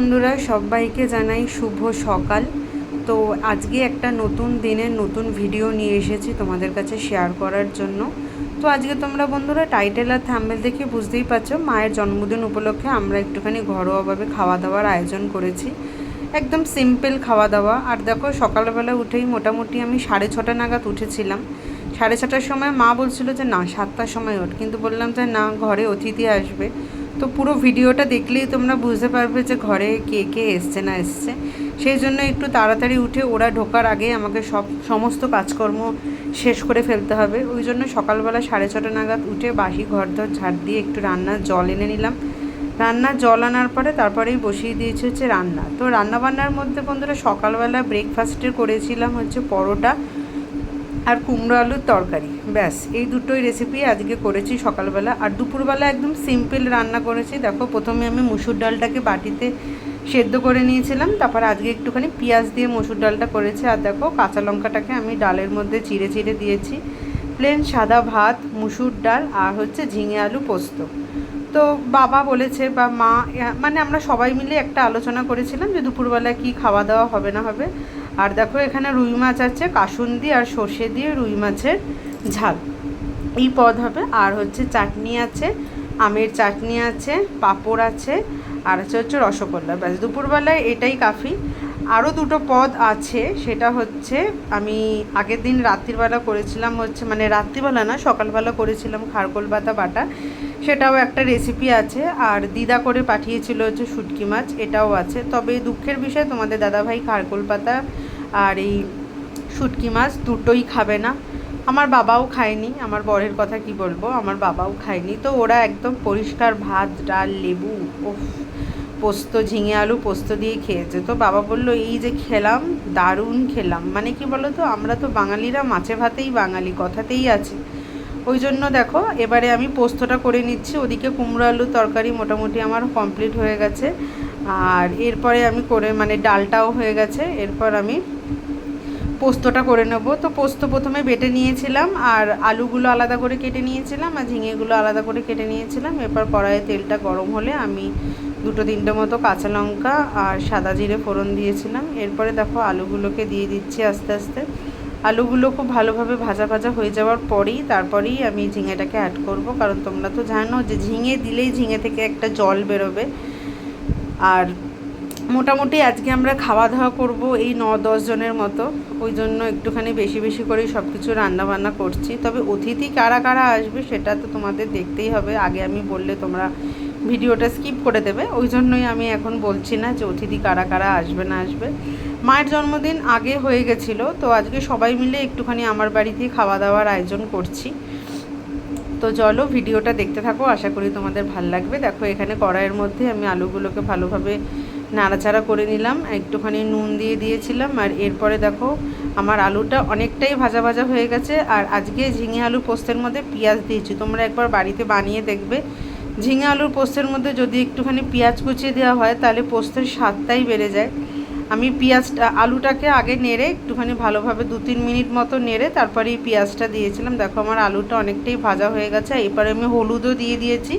বন্ধুরা, সবাইকে জানাই শুভ সকাল। তো আজকে একটা নতুন দিনের নতুন ভিডিও নিয়ে এসেছি তোমাদের কাছে শেয়ার করার জন্য। তো আজকে তোমরা বন্ধুরা টাইটেল আর থাম্বেল দেখে বুঝতেই পারছ, মায়ের জন্মদিন উপলক্ষে আমরা একটুখানি ঘরোয়াভাবে খাওয়া দাওয়ার আয়োজন করেছি। একদম সিম্পল খাওয়া দাওয়া আর দেখো, সকালবেলা উঠেই মোটামুটি আমি সাড়ে ছটা নাগাদ উঠেছিলাম। সাড়ে ছটার সময় মা বলছিল যে, না, সাতটার সময় ওঠ। কিন্তু বললাম যে, না, ঘরে অতিথি আসবে। তো পুরো ভিডিওটা দেখলেই তোমরা বুঝতে পারবে যে ঘরে কে কে এসছে না এসছে। সেই জন্য একটু তাড়াতাড়ি উঠে ওরা ঢোকার আগে আমাকে সব সমস্ত কাজকর্ম শেষ করে ফেলতে হবে। ওই জন্য সকালবেলা সাড়ে ছটা নাগাদ উঠে বাসি ঘর ধর ঝাড় দিয়ে একটু রান্নার জল এনে নিলাম। রান্নার জল আনার পরে তারপরেই বসিয়ে দিয়েছি হচ্ছে রান্না। তো রান্নাবান্নার মধ্যে বন্ধুরা সকালবেলা ব্রেকফাস্টে করেছিলাম হচ্ছে পরোটা। আর কুমড়ো আলুর তরকারি। ব্যাস, এই দুটোই রেসিপি আজকে করেছি সকালবেলা। আর দুপুরবেলা একদম সিম্পল রান্না করেছি। দেখো, প্রথমে আমি মুসুর ডালটাকে বাটিতে সেদ্ধ করে নিয়েছিলাম। তারপর আজকে একটুখানি পেঁয়াজ দিয়ে মসুর ডালটা করেছি। আর দেখো, কাঁচা লঙ্কাটাকে আমি ডালের মধ্যে চিড়ে চিড়ে দিয়েছি। প্লেন সাদা ভাত, মুসুর ডাল আর হচ্ছে ঝিঙে আলু পোস্ত। তো বাবা বলেছে বা মা মানে আমরা সবাই মিলে একটা আলোচনা করেছিলাম যে দুপুরবেলা কি খাওয়া দাওয়া হবে না হবে। আর দেখো এখানে রুই মাছ আছে, কাসুন্দি আর সর্ষে দিয়ে রুই মাছের ঝাল। এই পদ হবে। আর হচ্ছে চাটনি আছে, আমের চাটনি আছে, পাঁপড় আছে, আর হচ্ছে হচ্ছে রসগোল্লা। ব্যাস, দুপুরবেলায় এটাই কাফি। আরও দুটো পদ আছে, সেটা হচ্ছে আমি আগের দিন রাত্রিবেলা করেছিলাম হচ্ছে মানে রাত্রিবেলা না, সকালবেলা করেছিলাম খারকোল পাতা বাটা, সেটাও একটা রেসিপি আছে। আর দিদা করে পাঠিয়েছিল হচ্ছে শুটকি মাছ, এটাও আছে। তবে দুঃখের বিষয়, তোমাদের দাদাভাই খারকোল পাতা আর এই শুটকি মাছ দুটোই খাবে না। আমার বাবাও খায়নি, আমার বরের কথা কি বলব, আমার বাবাও খায়নি। তো ওরা একদম পরিষ্কার ভাত, ডাল, লেবু ও পোস্ত, ঝিঙে আলু পোস্ত দিয়ে খেয়েছে। তো বাবা বলল, এই যে খেলাম, দারুণ খেলাম। মানে কি বলো তো আমরা তো বাঙালিরা মাছে ভাতেই বাঙালি, কথাতেই আছে। ওই জন্য দেখো, এবারে আমি পোস্তটা করে নিচ্ছি। ওদিকে কুমড়ো আলু তরকারি মোটামুটি আমার কমপ্লিট হয়ে গেছে। আর এরপরে আমি করে মানে ডালটাও হয়ে গেছে। এরপর আমি পোস্তটা করে নেব। তো পোস্ত প্রথমে বেটে নিয়েছিলাম আর আলুগুলো আলাদা করে কেটে নিয়েছিলাম আর ঝিঙেগুলো আলাদা করে কেটে নিয়েছিলাম। এরপর কড়াইয়ে তেলটা গরম হলে আমি দুটো তিনটে মতো কাঁচা লঙ্কা আর সাদা জিরে ফোড়ন দিয়েছিলাম। এরপরে দেখো আলুগুলোকে দিয়ে দিচ্ছি আস্তে আস্তে। আলুগুলো খুব ভালোভাবে ভাজা ভাজা হয়ে যাওয়ার পরেই তারপরেই আমি ঝিঙেটাকে অ্যাড করব। কারণ তোমরা তো জানো যে ঝিঙে দিলেই ঝিঙে থেকে একটা জল বেরোবে। আর মোটামুটি আজকে আমরা খাওয়া দাওয়া করব এই ন জনের মতো। ওই জন্য একটুখানি বেশি বেশি করেই সব কিছু রান্নাবান্না করছি। তবে অতিথি কারা কারা আসবে সেটা তো তোমাদের দেখতেই হবে। আগে আমি বললে তোমরা ভিডিওটা স্কিপ করে দেবে। ওই জন্যই আমি এখন বলছি না যে অতিথি কারা কারা আসবে, না আসবে। মায়ের জন্মদিন আগে হয়ে গেছিল, তো আজকে সবাই মিলে একটুখানি আমার বাড়িতেই খাওয়া দাওয়ার আয়োজন করছি। তো চলো ভিডিওটা দেখতে থাকো, আশা করি তোমাদের ভালো লাগবে। দেখো এখানে কড়াইয়ের মধ্যে আমি আলুগুলোকে ভালোভাবে নাড়াচাড়া করে নিলাম, একটুখানি নুন দিয়ে দিয়েছিলাম, আর এরপরে দেখো আমার আলুটা অনেকটাই ভাজা ভাজা হয়ে গেছে, আর আজকে ঝিঙে আলু পোস্তের মধ্যে পেঁয়াজ দিয়েছি। তোমরা একবার বাড়িতে বানিয়ে দেখবে। ঝিঙে আলুর পোস্তের মধ্যে যদি একটুখানি পেঁয়াজ কুচিয়ে দেওয়া হয়, তাহলে পোস্তের স্বাদটাই বেড়ে যায়। আমি পেঁয়াজটা, আলুটাকে আগে নেড়ে একটুখানি ভালোভাবে দু তিন মিনিট মতো নেড়ে তারপরে এই পেঁয়াজটা দিয়েছিলাম। দেখো আমার আলুটা অনেকটাই ভাজা হয়ে গেছে এরপরে আমি হলুদও দিয়ে দিয়েছি।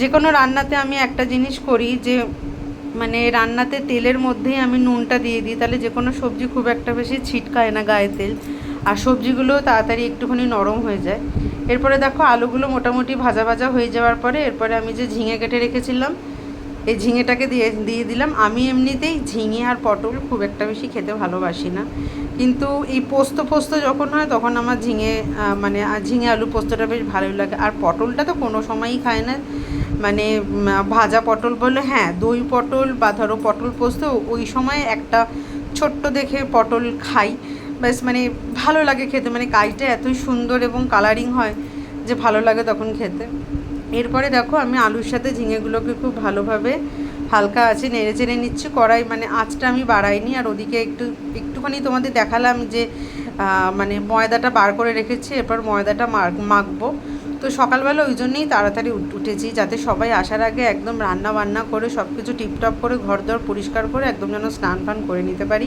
যে কোনো রান্নাতে আমি একটা জিনিস করি যে মানে রান্নাতে তেলের মধ্যেই আমি নুনটা দিয়ে দিই। তাহলে যে কোনো সবজি খুব একটা বেশি ছিটকায় না গায়ে তেল। আর সবজিগুলো তাড়াতাড়ি একটুখানি নরম হয়ে যায়। এরপরে দেখো আলুগুলো মোটামুটি ভাজা ভাজা হয়ে যাওয়ার পরে এরপরে আমি যে ঝিঙে কেটে রেখেছিলাম, এই ঝিঙেটাকে দিয়ে দিয়ে দিলাম। আমি এমনিতেই ঝিঙে আর পটল খুব একটা বেশি খেতে ভালোবাসি না। কিন্তু এই পোস্ত পোস্ত যখন হয় তখন আমার ঝিঙে মানে ঝিঙে আলু পোস্তটা বেশ ভালোই লাগে। আর পটলটা তো কোনো সময়ই খায় না। মানে ভাজা পটল বলে হ্যাঁ দই পটল বা ধরো পটল পোস্ত, ওই সময় একটা ছোট্ট দেখে পটল খাই। ব্যাস মানে ভালো লাগে খেতে মানে কাইটা এতই সুন্দর এবং কালারিং হয় যে ভালো লাগে তখন খেতে। এরপরে দেখো, আমি আলুর সাথে ঝিঙেগুলোকে খুব ভালোভাবে হালকা আছে নেড়ে চেড়ে নিচ্ছি। কড়াই মানে আঁচটা আমি বাড়াইনি। আর ওদিকে একটু, একটুখানি তোমাদের দেখালাম যে মানে ময়দাটা বার করে রেখেছি। এরপর ময়দাটা মাখবো। তো সকালবেলা ওই জন্যেই তাড়াতাড়ি উঠেছি, যাতে সবাই আসার আগে একদম রান্না বান্না করে সব কিছু টিপটপ করে ঘর দর পরিষ্কার করে একদম যেন স্নান ফান করে নিতে পারি।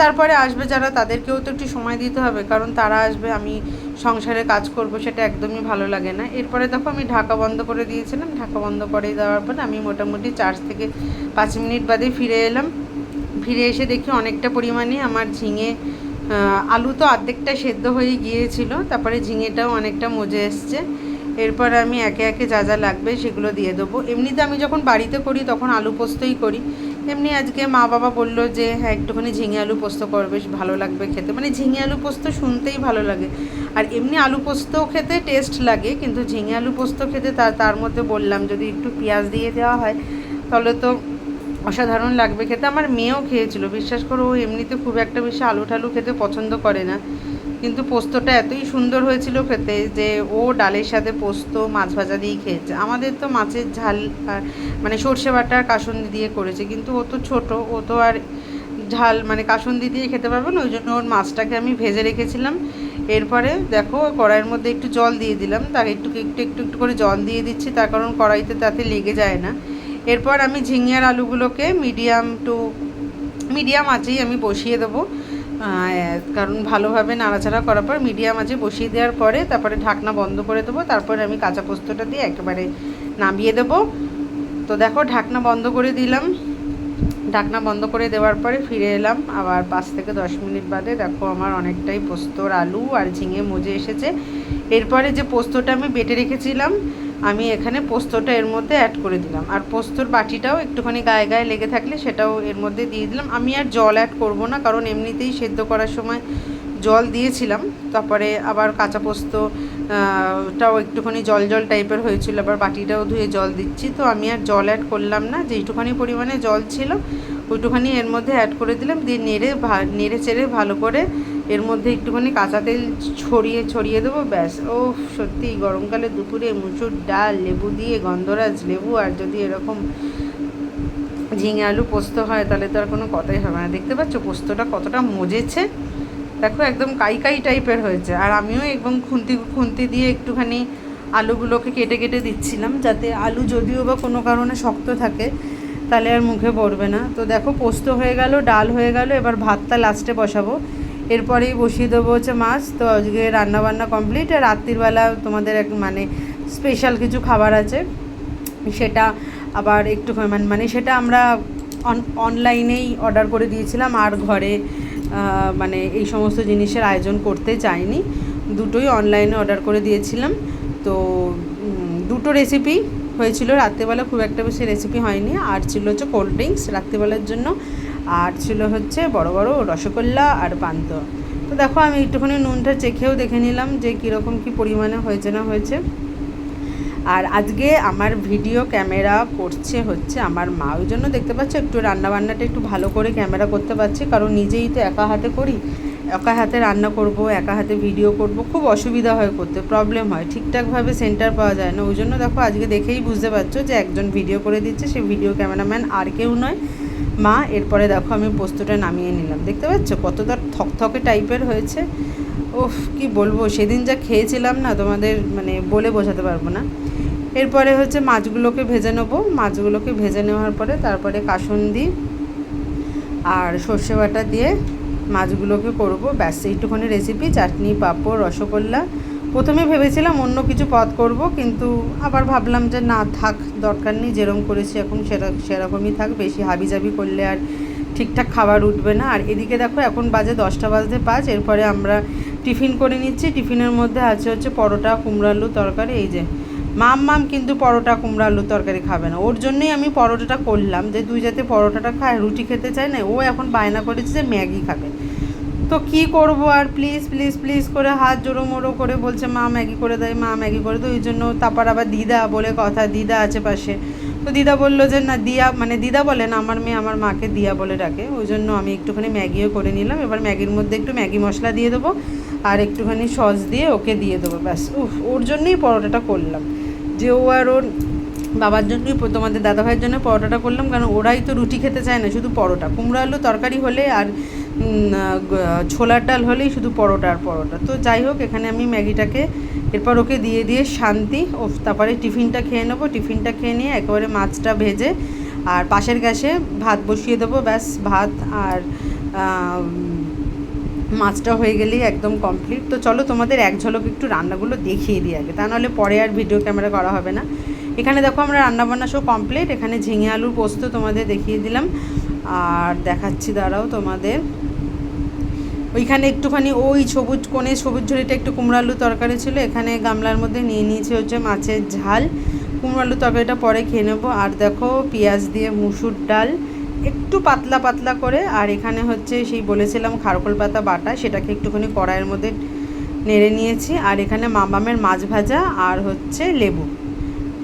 তারপরে আসবে যারা, তাদেরকেও তো একটু সময় দিতে হবে, কারণ তারা আসবে, আমি সংসারে কাজ করব, সেটা একদমই ভালো লাগে না। এরপরে দেখো আমি ঢাকা বন্ধ করে দিয়েছিলাম, ঢাকা বন্ধ করে দেওয়ার পর আমি মোটামুটি চার থেকে পাঁচ মিনিট বাদে ফিরে এলাম। ফিরে এসে দেখি অনেকটা পরিমাণে আমার ঝিঙে আলু তো অর্ধেকটা সেদ্ধ হয়ে গিয়েছিল, তারপরে ঝিঙেটাও অনেকটা মজে এসছে। এরপর আমি একে একে যা যা লাগবে সেগুলো দিয়ে দেবো। এমনিতে আমি যখন বাড়িতে করি তখন আলু পোস্তই করি। এমনি আজকে মা বাবা বলল যে হ্যাঁ একটুখানি ঝিঙে আলু পোস্ত কর, বেশ ভালো লাগবে খেতে। মানে ঝিঙে আলু পোস্ত শুনতেই ভালো লাগে। আর এমনি আলু পোস্ত খেতে টেস্ট লাগে, কিন্তু ঝিঙে আলু পোস্ত খেতে তার তার মধ্যে বললাম যদি একটু পেঁয়াজ দিয়ে দেওয়া হয়, তাহলে তো অসাধারণ লাগবে খেতে। আমার মেয়েও খেয়েছিল, বিশ্বাস করো, ও এমনিতে খুব একটা বেশি আলু ঠালু খেতে পছন্দ করে না। কিন্তু পোস্তটা এতই সুন্দর হয়েছিল খেতে যে ও ডালের সাথে পোস্ত, মাছ ভাজা দিয়েই খেয়েছে। আমাদের তো মাছের ঝাল মানে সর্ষে বাটা কাসুন্দি দিয়ে করেছে, কিন্তু ও তো ছোটো, ও তো আর ঝাল মানে কাসুন্দি দিয়ে খেতে পারবে না, ওই জন্য ওর মাছটাকে আমি ভেজে রেখেছিলাম। এরপরে দেখো, কড়াইয়ের মধ্যে একটু জল দিয়ে দিলাম, তার একটু একটু একটু একটু করে জল দিয়ে দিচ্ছি, তার কারণ কড়াইতে তাতে লেগে যায় না। এরপর আমি ঝিঙে আর আলুগুলোকে মিডিয়াম টু, মিডিয়াম আঁচেই আমি বসিয়ে দেবো। কারণ ভালোভাবে নাড়াচাড়া করার পর মিডিয়াম আঁচে বসিয়ে দেওয়ার পরে তারপরে ঢাকনা বন্ধ করে দেবো। তারপরে আমি কাঁচা পোস্তটা দিয়ে একেবারে নামিয়ে দেবো। তো দেখো, ঢাকনা বন্ধ করে দিলাম। ঢাকনা বন্ধ করে দেওয়ার পরে ফিরে এলাম। আবার পাঁচ থেকে দশ মিনিট বাদে দেখো আমার অনেকটাই পোস্তর আলু আর ঝিঙে মজে এসেছে। এরপরে যে পোস্তটা আমি বেটে রেখেছিলাম আমি এখানে পোস্তটা এর মধ্যে অ্যাড করে দিলাম। আর পোস্তর বাটিটাও একটুখানি গায়ে গায়ে লেগে থাকলে সেটাও এর মধ্যে দিয়ে দিলাম। আমি আর জল অ্যাড করব না, কারণ এমনিতেই সেদ্ধ করার সময় জল দিয়েছিলাম। তারপরে আবার কাঁচা পোস্তটাও একটুখানি জল জল টাইপের হয়েছিল, আবার বাটিটাও ধুয়ে জল দিচ্ছি। তো আমি আর জল অ্যাড করলাম না, যেইটুখানি পরিমাণে জল ছিল, ওইটুখানি এর মধ্যে অ্যাড করে দিলাম। দিয়ে নেড়ে ভা- নেড়ে চেড়ে ভালো করে এর মধ্যে একটুখানি কাঁচা তেল ছড়িয়ে ছড়িয়ে দেবো, ব্যাস। ও সত্যি গরমকালে দুপুরে মুসুর ডাল, লেবু দিয়ে গন্ধরাজ লেবু, আর যদি এরকম ঝিঙে আলু পোস্ত হয়, তাহলে তো আর কোনো কথাই হবে না। দেখতে পাচ্ছ পোস্তটা কতটা মজেছে? দেখো, একদম কাই কাই টাইপের হয়েছে। আর আমিও একদম খুন্তি খুন্তি দিয়ে একটুখানি আলুগুলোকে কেটে কেটে দিচ্ছিলাম, যাতে আলু যদিও বা কোনো কারণে শক্ত থাকে, তাহলে আর মুখে পড়বে না। তো দেখো, পোস্ত হয়ে গেল, ডাল হয়ে গেল, এবার ভাতটা লাস্টে বসাবো। এরপরেই বসিয়ে দেবো হচ্ছে মাছ। তো আজকে রান্না বান্না কমপ্লিট আর রাত্রিবেলা তোমাদের এক মানে স্পেশাল কিছু খাবার আছে। সেটা আবার একটু মানে মানে সেটা আমরা অনলাইনেই অর্ডার করে দিয়েছিলাম। আর ঘরে মানে এই সমস্ত জিনিসের আয়োজন করতে চাইনি। দুটোই অনলাইনে অর্ডার করে দিয়েছিলাম। তো দুটো রেসিপি হয়েছিল। রাত্রেবেলা খুব একটা বেশি রেসিপি হয়নি। আর ছিল হচ্ছে কোল্ড ড্রিঙ্কস রাত্রিবেলার জন্য আর ছিল হচ্ছে বড় বড় রসগোল্লা আর পান্তুয়া তো দেখো, আমি একটুখানি নুনটা চেখেও দেখে নিলাম যে কীরকম, কী পরিমাণে হয়েছে না হয়েছে। আর আজকে আমার ভিডিও ক্যামেরা করছে হচ্ছে আমার মা। ওই জন্য দেখতে পাচ্ছ, একটু রান্নাবান্নাটা একটু ভালো করে ক্যামেরা করতে পারছি। কারণ নিজেই তো একা হাতে করি, একা হাতে রান্না করব, একা হাতে ভিডিও করব, খুব অসুবিধা হয় করতে প্রবলেম হয়। ঠিকঠাকভাবে সেন্টার পাওয়া যায় না। ওই জন্য দেখো, আজকে দেখেই বুঝতে পারছ যে একজন ভিডিও করে দিচ্ছে সে ভিডিও ক্যামেরাম্যান আর কেউ নয়। মা, এরপরে দেখো আমি পোস্তটা নামিয়ে নিলাম। দেখতে পাচ্ছ? কতটা থকথকে টাইপের হয়েছে। ওফ কি বলব? সেদিন যা খেয়েছিলাম না, তোমাদের মানে বলে বোঝাতে পারব না। এরপরে হচ্ছে মাছগুলোকে ভেজে নেব। মাছগুলোকে ভেজে নেওয়ার পরে তারপরে কাসুন্দি আর সর্ষে বাটা দিয়ে মাছগুলোকে করব। ব্যাস, এইটুখানি রেসিপি চাটনি, পাঁপড়, রসগোল্লা প্রথমে ভেবেছিলাম অন্য কিছু পদ করব, কিন্তু আবার ভাবলাম যে না, থাক, দরকার নেই যেরকম করেছি এখন সেরা, সেরকমই থাক, বেশি হাবিজাবি করলে আর ঠিকঠাক খাবার উঠবে না। আর এদিকে দেখো, এখন বাজে দশটা বাজতে পাঁচ, এরপরে আমরা টিফিন করে নিচ্ছি। টিফিনের মধ্যে আছে হচ্ছে পরোটা, কুমড়ো আলু তরকারি, এই যে মাম মাম কিন্তু পরোটা, কুমড়ো আলু তরকারি খাবে না। ওর জন্যই আমি পরোটাটা করলাম যে, দুই যাতে পরোটাটা খায়, রুটি খেতে চায় না, ও এখন বায়না করেছে যে, ম্যাগি খাবে। তো কি করব আর? প্লিজ প্লিজ প্লিজ করে হাত জোড়ো মোড়ো করে বলছে, মা, ম্যাগি করে দেয় মা ম্যাগি করে দেয় ওই জন্য তারপর আবার দিদা বলে কথা, দিদা আছে পাশে। তো দিদা বলল যে, না, দিয়া মানে দিদা বলে না, আমার মেয়ে আমার মাকে দিয়া বলে ডাকে। ওই জন্য আমি একটুখানি ম্যাগিও করে নিলাম। এবার ম্যাগির মধ্যে একটু ম্যাগি মশলা দিয়ে দেবো আর একটুখানি সস দিয়ে ওকে দিয়ে দেবো। ব্যাস, উফ, ওর জন্যই পরোটাটা করলাম। যে ও আর ওর বাবার জন্যই তোমাদের দাদাভাইয়ের জন্য পরোটাটা করলাম, কারণ ওরাই তো রুটি খেতে চায় না, শুধু পরোটা। কুমড়ো আলু তরকারি হলে আর ছোলার ডাল হলেই শুধু পরোটা আর পরোটা। তো যাই হোক, এখানে আমি ম্যাগিটাকে এরপর ওকে দিয়ে দিয়ে শান্তি, ও তারপরে টিফিনটা খেয়ে নেব। টিফিনটা খেয়ে নিয়ে একেবারে মাছটা ভেজে আর পাশের গ্যাসে ভাত বসিয়ে দেবো, ব্যাস ভাত আর মাছটা হয়ে গেলেই একদম কমপ্লিট তো চলো তোমাদের এক ঝলক একটু রান্নাগুলো দেখিয়ে দিই আগে। তা নাহলে পরে আর ভিডিও ক্যামেরা করা হবে না। এখানে দেখো আমরা রান্নাবান্না সব কমপ্লিট এখানে ঝিঙে আলুর পোস্ত তোমাদের দেখিয়ে দিলাম। আর দেখাচ্ছি দাঁড়াও তোমাদের। ওইখানে একটুখানি ওই সবুজ কোণে, সবুজ ঝুড়িটা একটু কুমড়ো আলু তরকারি ছিল, এখানে গামলার মধ্যে নিয়ে নিয়েছি হচ্ছে মাছের ঝাল। কুমড়ো আলু তরকারিটা পরে খেয়ে নেব। আর দেখো, পেঁয়াজ দিয়ে মুসুর ডাল, একটু পাতলা পাতলা করে, আর এখানে হচ্ছে সেই বলেছিলাম খারকোল পাতা বাটা, সেটাকে একটুখানি কড়াইয়ের মধ্যে নেড়ে নিয়েছি। আর এখানে মামামের মাছ ভাজা আর হচ্ছে লেবু।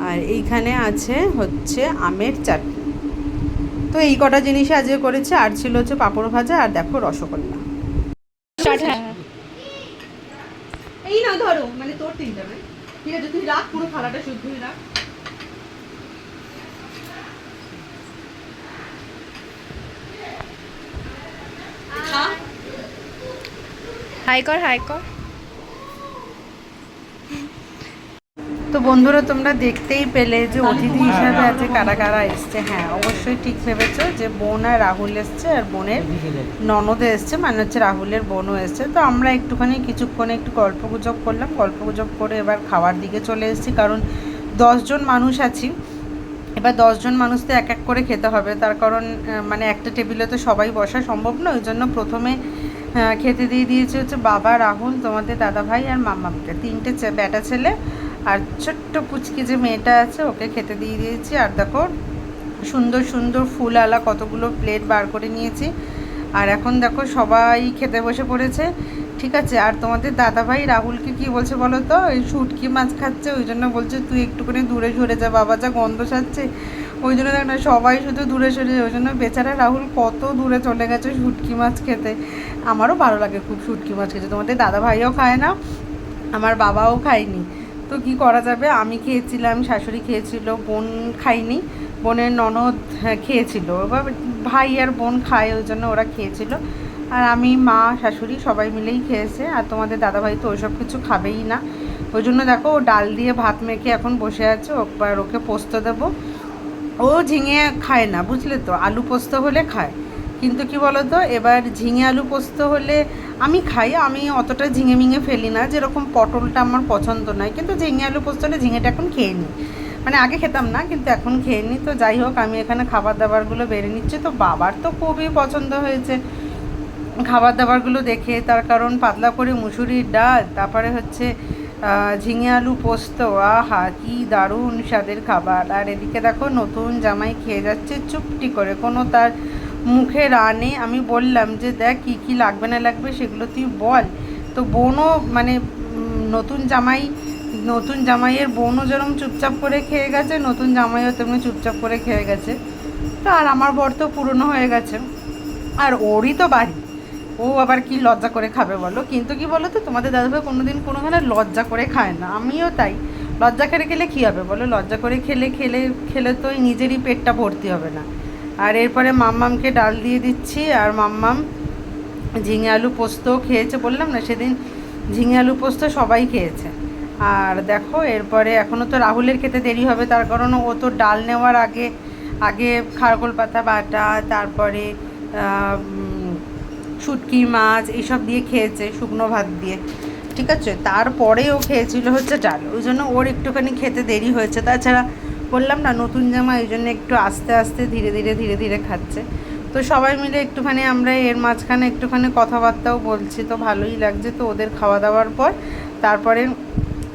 আর এইখানে আছে হচ্ছে আমের চাটনি। তো এই কটা জিনিসই আজকে করেছি, আর ছিল হচ্ছে পাঁপড় ভাজা, আর দেখো রসগোল্লা। এই না ধরো মানে তোর তিনটা নয় ঠিক আছে তুই রাখ পুরো থালাটা শুদ্ধই রাখ। হাই কর হাই কর। তো বন্ধুরা তোমরা দেখতেই পেলে যে অতিথি হিসাবে আছে কারা কারা এসছে। হ্যাঁ অবশ্যই ঠিক ভেবেছো যে বোন আর রাহুল এসছে আর বোনের ননদে এসছে মানে হচ্ছে রাহুলের বোনও এসছে। তো আমরা একটুখানি কিছুক্ষণ একটু গল্প গুজব করলাম। গল্প গুজব করে এবার খাওয়ার দিকে চলে এসেছি কারণ দশজন মানুষ আছি। এবার দশজন মানুষ তো এক এক করে খেতে হবে। তার কারণ মানে একটা টেবিলে তো সবাই বসা সম্ভব না ওই জন্য প্রথমে খেতে দিয়ে দিয়েছে হচ্ছে বাবা রাহুল তোমাদের দাদা ভাই আর মাম্মাকে তিনটে বেটা ছেলে আর ছোট্ট পুচকি যে মেয়েটা আছে, ওকে খেতে দিয়ে দিয়েছি। আর দেখো, সুন্দর সুন্দর ফুল আলা কতগুলো প্লেট বার করে নিয়েছি। আর এখন দেখো, সবাই খেতে বসে পড়েছে। ঠিক আছে, আর তোমাদের দাদাভাই রাহুলকে কি বলছে বলো তো? ওই শুটকি মাছ খাচ্ছে, ওই জন্য বলছে, তুই একটুখানি দূরে সরে যা, বাবা যা গন্ধ ছাড়ছে। ওই জন্য দেখ না, সবাই শুধু দূরে সরে যায়। ওই জন্য বেচারা রাহুল কত দূরে চলে গেছে শুটকি মাছ খেতে। আমারও ভালো লাগে খুব শুটকি মাছ খেতে। তোমাদের দাদা ভাইও খায় না, আমার বাবাও খায়নি। তো কি করা যাবে? আমি খেয়েছিলাম শাশুড়ি খেয়েছিল বোন খাইনি বোনের ননদ হ্যাঁ, খেয়েছিল। এবার ভাই আর বোন খায় ওই জন্য ওরা খেয়েছিল। আর আমি মা শাশুড়ি সবাই মিলেই খেয়েছে। আর তোমাদের দাদাভাই তো ওইসব কিছু খাবেই না। ওই জন্য দেখো ও ডাল দিয়ে ভাত মেখে এখন বসে আছে। ওকে পোস্ত দেবো। ও ঝিঙে খায় না বুঝলে তো? আলু পোস্ত হলে খায়। কিন্তু কি বলতো, এবার ঝিঙে আলু পোস্ত হলে আমি খাই, আমি অতটা ঝিঙে মিঙে ফেলি না, যেরকম পটলটা আমার পছন্দ নয়, কিন্তু ঝিঙে আলু পোস্ত হলে ঝিঙেটা এখন খেয়ে নিই। মানে আগে খেতাম না, কিন্তু এখন খেয়ে নিই, তো যাই হোক, আমি এখানে খাবার দাবারগুলো বেড়ে নিচ্ছি, তো বাবার তো খুবই পছন্দ হয়েছে। খাবার দাবারগুলো দেখে, তার কারণ পাতলা করে মুসুরির ডাল, তারপরে হচ্ছে ঝিঙে আলু পোস্ত, আহা, কি দারুণ স্বাদের খাবার। আর এদিকে দেখো, নতুন জামাই খেয়ে যাচ্ছে, চুপটি করে, কোনো তার মুখে রানে, আমি বললাম যে দেখ কী কী লাগবে না লাগবে সেগুলো তুই বল। তো বোনও মানে নতুন জামাই, নতুন জামাইয়ের বোনও যেরকম চুপচাপ করে খেয়ে গেছে, নতুন জামাইও তেমনি চুপচাপ করে খেয়ে গেছে। তো আর আমার বর তো পুরনো হয়ে গেছে। আর ওরই তো বাড়ি। ও আবার কি লজ্জা করে খাবে বলো? কিন্তু কি বলো তো, তোমাদের দাদাভাই কোনোদিন কোনোখানে লজ্জা করে খায় না। আমিও তাই। লজ্জা করে খেলে কী হবে বলো? লজ্জা করে খেলে খেলে খেলে তো নিজেরই পেটটা ভর্তি হবে না। আর এরপরে মাম্মামকে ডাল দিয়ে দিচ্ছি আর মাম্মাম ঝিঙে আলু পোস্ত খেয়েছে বললাম না, সেদিন ঝিঙে আলু পোস্ত সবাই খেয়েছে। আর দেখো, এরপরে এখনও তো রাহুলের খেতে দেরি হবে, তার কারণ ও তো ডাল নেওয়ার আগে আগে খারকোল পাতা বাটা, তারপরে শুটকি মাছ এইসব দিয়ে খেয়েছে, শুকনো ভাত দিয়ে। ঠিক আছে? তারপরে ও খেয়েছিল হচ্ছে ডাল। ওই জন্য ওর একটুখানি খেতে দেরি হয়েছে। তাছাড়া বললাম না, নতুন জামা ওই জন্য একটু আস্তে আস্তে ধীরে ধীরে ধীরে ধীরে খাচ্ছে। তো সবাই মিলে একটুখানি আমরা এর মাঝখানে একটুখানি কথাবার্তাও বলছি, তো ভালোই লাগছে তো ওদের খাওয়া দাওয়ার পর। তারপরে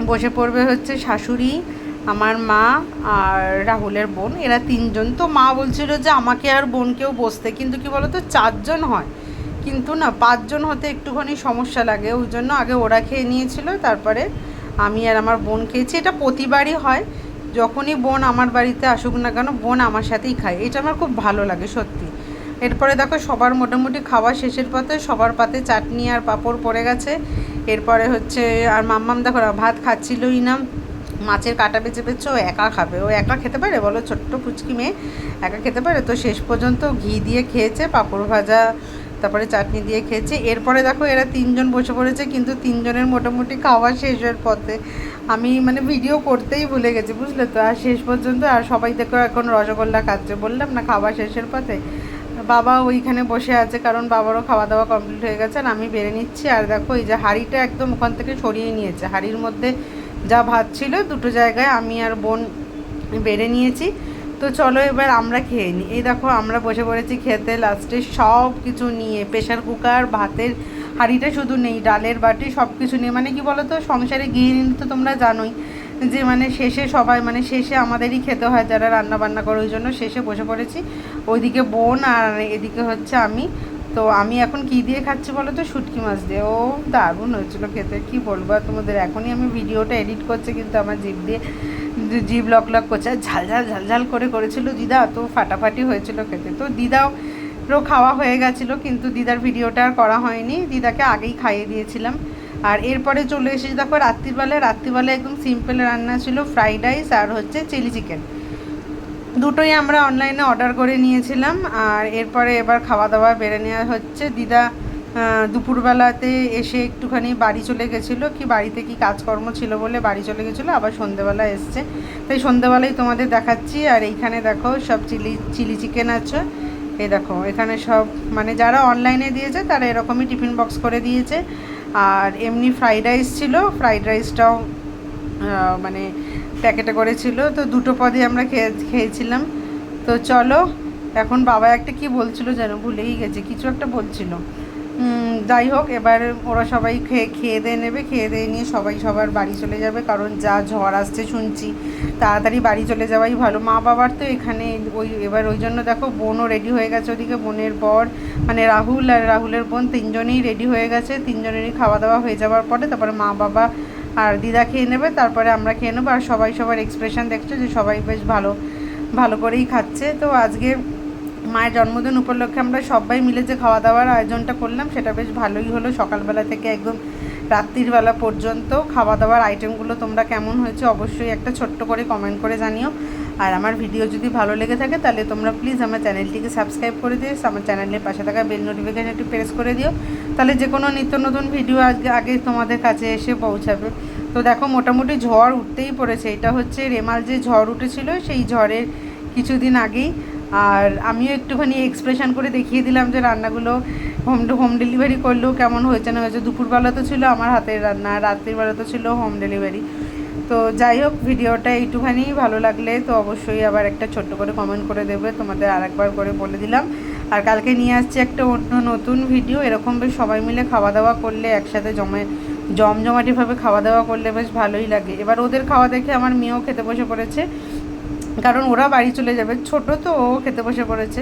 বসে পড়বে হচ্ছে শাশুড়ি, আমার মা আর রাহুলের বোন, এরা তিনজন। তো মা বলছিল যে আমাকে আর বোনকেও বসতে, কিন্তু কি বলতো, চারজন হয়। কিন্তু না, পাঁচজন হতে একটুখানি সমস্যা লাগে, ওই জন্য আগে ওরা খেয়ে নিয়েছিল, তারপরে আমি আর আমার বোন খেয়েছি। এটা প্রতিবারই হয় যখনই বোন আমার বাড়িতে আসুক না কেন, বোন আমার সাথেই খায়। এটা আমার খুব ভালো লাগে, সত্যি। এরপরে দেখো, সবার মোটামুটি খাওয়া শেষের পথে সবার পাতে চাটনি আর পাঁপড় পড়ে গেছে। এরপরে হচ্ছে, আর মাম্মাম দেখো ভাত খাচ্ছিলই না। মাছের কাটা বেছে বেছে ও একা খাবে। ও একা খেতে পারে? বলো, ছোট্ট পুচকি মেয়ে একা খেতে পারে? তো শেষ পর্যন্ত ঘি দিয়ে খেয়েছে, পাঁপড় ভাজা তারপরে চাটনি দিয়ে খেয়েছি। এরপরে দেখো এরা তিনজন বসে পড়েছে, কিন্তু তিনজনের মোটামুটি খাওয়া শেষের পথে। আমি মানে ভিডিও করতেই ভুলে গেছি, বুঝলে তো? আর শেষ পর্যন্ত আর সবাই দেখো এখন রসগোল্লা খাচ্ছে, বললাম না খাওয়া শেষের পথে। বাবা ওইখানে বসে আছে, কারণ বাবারও খাওয়া দাওয়া কমপ্লিট হয়ে গেছে আর আমি বেড়ে নিচ্ছি। আর দেখো এই যে হাঁড়িটা একদম ওখান থেকে সরিয়ে নিয়েছে। হাঁড়ির মধ্যে যা ভাত ছিল দুটো জায়গায় আমি আর বোন বেড়ে নিয়েছি। তো চলো এবার আমরা খেয়ে নিই এই দেখো আমরা বসে পড়েছি খেতে, লাস্টে সব কিছু নিয়ে প্রেশার কুকার, ভাতের হাঁড়িটা শুধু নেই, ডালের বাটি সব কিছু নিয়ে। মানে কি বলো তো সংসারে গৃহিণী তো তোমরা জানোই যে মানে শেষে সবাই মানে শেষে আমাদেরই খেতে হয় যারা রান্না বান্না করে, ওই জন্য শেষে বসে পড়েছি। ওইদিকে বোন আর এদিকে হচ্ছে আমি। তো আমি এখন কি দিয়ে খাচ্ছি বলো তো শুটকি মাছ দিয়ে। ও দারুণ হয়েছিল খেতে, কি বলব তোমাদের? এখনই আমি ভিডিওটা এডিট করছি, কিন্তু আমার জিভ দিয়ে জিভ লক লক করছে, আর ঝাল ঝাল ঝাল ঝাল করে করেছিল দিদা, তো ফাটাফাটি হয়েছিল খেতে। তো দিদাও খাওয়া হয়ে গেছিল, কিন্তু দিদার ভিডিওটা আর করা হয়নি। দিদাকে আগেই খাইয়ে দিয়েছিলাম। আর এরপরে চলে এসেছি, দেখো রাত্রিবেলায় রাত্রিবেলায় একদম সিম্পল রান্না ছিল ফ্রাইড রাইস আর হচ্ছে চিলি চিকেন দুটোই আমরা অনলাইনে অর্ডার করে নিয়েছিলাম, আর এরপরে এবার খাওয়া দাওয়া বেড়ে নেওয়া হচ্ছে। দিদা দুপুরবেলাতে এসে একটুখানি বাড়ি চলে গেছিল। কি বাড়িতে কি কাজকর্ম ছিল বলে বাড়ি চলে গেছিল, আবার সন্ধেবেলা এসছে। তাই সন্ধেবেলায় তোমাদের দেখাচ্ছি। আর এইখানে দেখো সব চিলি চিলি চিকেন আছে। এই দেখো, এখানে সব মানে যারা অনলাইনে দিয়েছে তারা এরকমই টিফিন বক্স করে দিয়েছে। আর এমনি ফ্রাইড রাইস ছিল, ফ্রাইড রাইসটাও মানে প্যাকেটে করেছিল। তো দুটো পদই আমরা খেয়ে, খেয়েছিলাম। তো চলো, এখন বাবা একটা কি বলছিল যেন ভুলেই গেছে, কিছু একটা বলছিল। যাই হোক, এবার ওরা সবাই খেয়ে খেয়ে দিয়ে নেবে, খেয়ে দিয়ে নিয়ে সবাই সবার বাড়ি চলে যাবে, কারণ যা ঝড় আসছে শুনছি, তাড়াতাড়ি বাড়ি চলে যাওয়াই ভালো। মা বাবার তো এখানে ওই, এবার ওই জন্য দেখো বোনও রেডি হয়ে গেছে ওদিকে, বোনের বর মানে রাহুল আর রাহুলের বোন তিনজনেই রেডি হয়ে গেছে, তিনজনেরই খাওয়া দাওয়া হয়ে যাওয়ার পরে তারপরে মা বাবা আর দিদা খেয়ে নেবে, তারপরে আমরা খেয়ে নেব। আর সবাই সবার এক্সপ্রেশন দেখছ যে সবাই বেশ ভালো ভালো করেই খাচ্ছে। তো আজকে মায়ের জন্মদিন উপলক্ষে আমরা সবাই মিলে যে খাওয়া দাওয়ার আয়োজনটা করলাম, সেটা বেশ ভালোই হলো। সকালবেলা থেকে একদম রাত্রির বেলা পর্যন্ত খাওয়া দাওয়ার আইটেমগুলো তোমরা কেমন হয়েছে অবশ্যই একটা ছোট্ট করে কমেন্ট করে জানিও। আর আমার ভিডিও যদি ভালো লেগে থাকে, তাহলে তোমরা প্লিজ আমার চ্যানেলটিকে সাবস্ক্রাইব করে দিও আমার চ্যানেলের পাশে থাকা বেল নোটিফিকেশনটি প্রেস করে দিও। তাহলে যে কোনো নিত্য নতুন ভিডিও আজকে আগে তোমাদের কাছে এসে পৌঁছাবে। তো দেখো, মোটামুটি ঝড় উঠতেই পড়েছে। এটা হচ্ছে রেমাল যে ঝড় উঠেছিল, সেই ঝড়ের কিছুদিন আগেই আর আমিও একটুখানি এক্সপ্রেশন করে দেখিয়ে দিলাম যে রান্নাগুলো হোম হোম ডেলিভারি করলেও কেমন হয়েছে না হয়েছে। দুপুরবেলা তো ছিল, আমার হাতের রান্না, রাত্রিবেলা তো ছিল হোম ডেলিভারি তো যাই হোক, ভিডিওটা এইটুখানি, ভালো লাগলে তো অবশ্যই আবার একটা ছোট্ট করে কমেন্ট করে দেবে, তোমাদের আরেকবার করে বলে দিলাম। আর কালকে নিয়ে আসছি একটা অন্য নতুন ভিডিও এরকম বেশ সবাই মিলে খাওয়া দাওয়া করলে, একসাথে জমে, জমজমাটিভাবে খাওয়া দাওয়া করলে বেশ ভালোই লাগে। এবার ওদের খাওয়া দেখে আমার মেয়েও খেতে বসে পড়েছে। কারণ ওরা বাড়ি চলে যাবে। ছোট তো, ও খেতে বসে পড়েছে।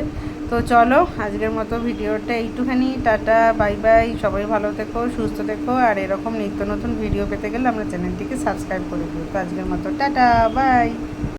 তো চলো, আজকের মতো ভিডিওটা একটুখানি টাটা, বাই বাই। সবাই ভালো থেকো, সুস্থ থেকো। আর এরকম নিত্য নতুন ভিডিও পেতে গেলে আমরা চ্যানেলটিকে সাবস্ক্রাইব করে দিও। তো আজকের মতো, টাটা, বাই।